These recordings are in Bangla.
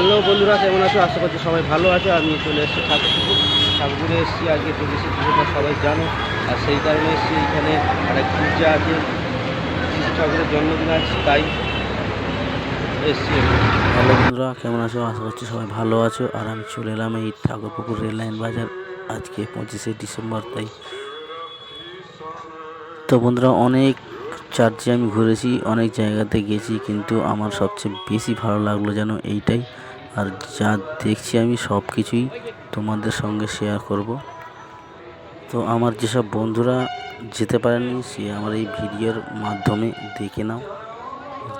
হ্যালো বন্ধুরা, কেমন আছো? আশা করছি সবাই ভালো আছে। আমি চলে এসেছি ঠাকুরপুকুর ঠাকুরে এসেছি। আজকে পঁচিশে পুজোটা সবাই জানো। আর সেই কারণে এসেছি এখানে। একটা পূজা আছে। শিশু ঠাকুরের জন্মদিন আছে, তাই এসেছি হ্যালো বন্ধুরা, কেমন আছো? আশা করছি সবাই ভালো আছো। আর আমি চলে এলাম এই ঠাকুরপুকুর রেল লাইন বাজার আজকে পঁচিশে ডিসেম্বর, তাই। তো বন্ধুরা, অনেক চার্চে আমি ঘুরেছি, অনেক জায়গাতে গেছি, কিন্তু আমার সবচেয়ে বেশি ভালো লাগল যেন এইটাই। আর যা দেখছি আমি সব কিছুই তোমাদের সঙ্গে শেয়ার করব। তো আমার যেসব বন্ধুরা যেতে পারেনি, সে আমার এই ভিডিওর মাধ্যমে দেখে নাও।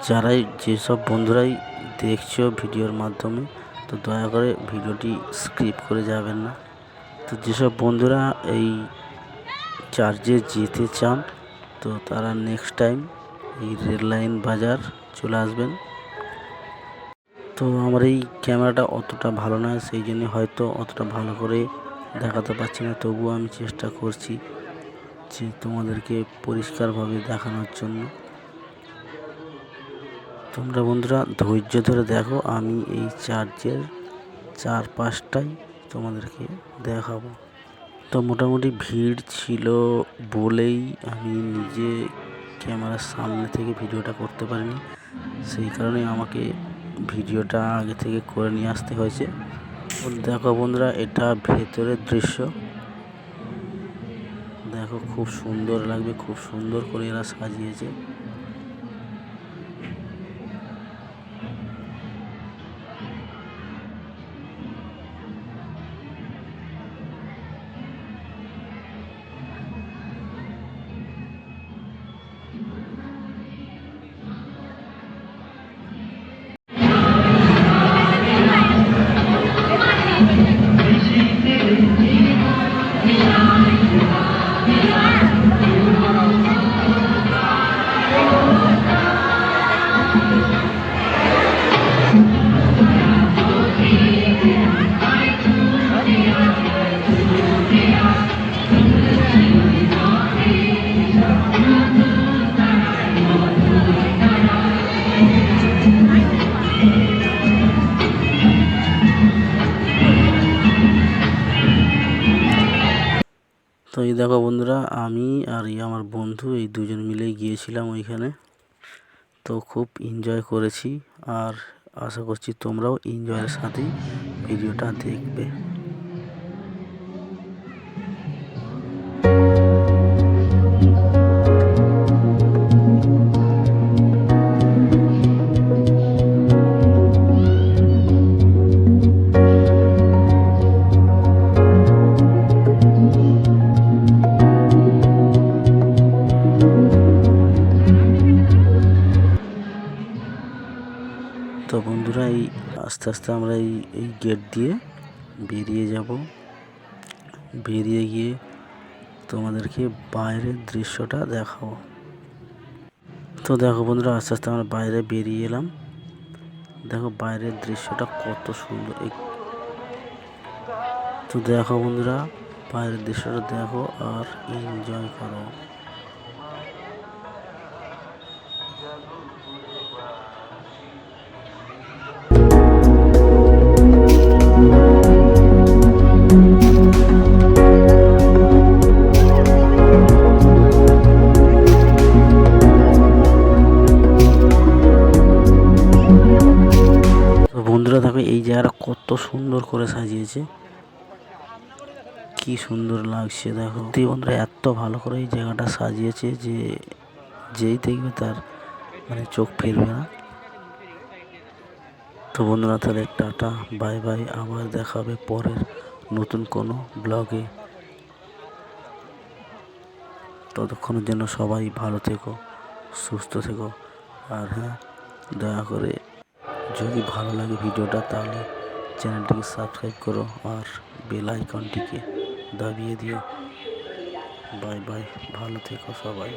যারাই যেসব বন্ধুরাই দেখছ ভিডিওর মাধ্যমে, তো দয়া করে ভিডিওটি স্ক্রিপ করে যাবেন না। তো যেসব বন্ধুরা এই চার্জে যেতে চান, তো তারা নেক্সট টাইম এই রেল লাইন বাজার চলে আসবেন। তো আমার এই ক্যামেরাটা অতটা ভালো নয় সেই জন্য হয়তো অতটা ভালো করে দেখাতে পারছি না। তবুও আমি চেষ্টা করছি যে তোমাদেরকে পরিষ্কারভাবে দেখানোর জন্য। তোমরা বন্ধুরা ধৈর্য ধরে দেখো, আমি এই চার্জের চার পাঁচটাই তোমাদেরকে দেখাবো। তো মোটামুটি ভিড় ছিল বলেই আমি নিজে ক্যামেরার সামনে থেকে ভিডিওটা করতে পারিনি। সেই কারণে আমাকে ভিডিওটা আগে থেকে করে নিয়ে আসতে হয়েছে। দেখো বন্ধুরা, এটা ভেতরের দৃশ্য। দেখো, খুব সুন্দর লাগবে, খুব সুন্দর করে এরা সাজিয়েছে। তো এই দেখো বন্ধুরা, আমি আর এই আমার বন্ধু এই দুজন মিলে গিয়েছিলাম ওইখানে। তো খুব এনজয় করেছি আর আশা করছি তোমরাও এনজয়ের সাথেই ভিডিওটা দেখবে। তো বন্ধুরা, এই আস্তে আস্তে আমরা এই এই গেট দিয়ে বেরিয়ে যাব। বেরিয়ে গিয়ে তোমাদেরকে বাইরের দৃশ্যটা দেখাবো। তো দেখো বন্ধুরা, আস্তে আস্তে আমরা বাইরে বেরিয়ে এলাম। দেখো বাইরের দৃশ্যটা কত সুন্দর। তো দেখো বন্ধুরা, বাইরের দৃশ্যটা দেখো আর এনজয় করো। কত সুন্দর করে সাজিয়েছে। কি সুন্দর লাগছে, দেখো। সত্যি বন্ধুরা, এত ভালো করে এই জায়গাটা সাজিয়েছে যে যেই দেখবে তার মানে চোখ ফিরবে না। তো বন্ধুরা, তাহলে টাটা, বাই বাই। আবার দেখা হবে পরের নতুন কোনো ব্লগে। ততক্ষণের জন্য সবাই ভালো থেকো, সুস্থ থেকো। আর হ্যাঁ দয়া করে যদি ভালো লাগে ভিডিওটা, তাহলে চ্যানেলটিকে সাবস্ক্রাইব করো আর বেল আইকনটিকে দাবিয়ে দিও। বাই বাই ভালো থেকো সবাই।